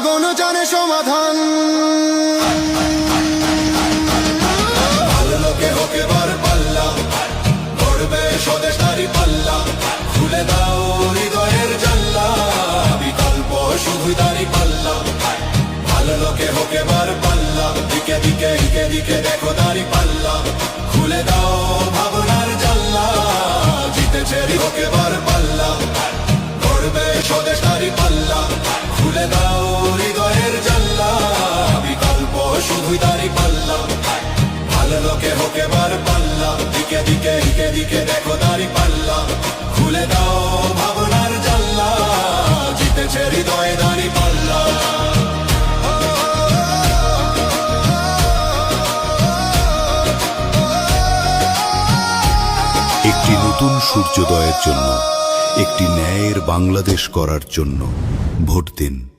জনগণ জানে সমাধান। খুলে দাও হৃদয়ের জাল্লা বিকল্প শুধু দাড়ি পাল্লা। ভালো লোকে হোকে বার পাল্লা, দিকে দিকে দিকে দিকে দেখো দাড়ি পাল্লা। দিকে দিকে দিকে দেখো দাড়ি পাল্লা। খুলে দাও ভাবনার জাল্লা জিতেছে পাল্লা। একটি নতুন সূর্যোদয়ের জন্য, একটি ন্যায়ের বাংলাদেশ করার জন্য ভোট দিন।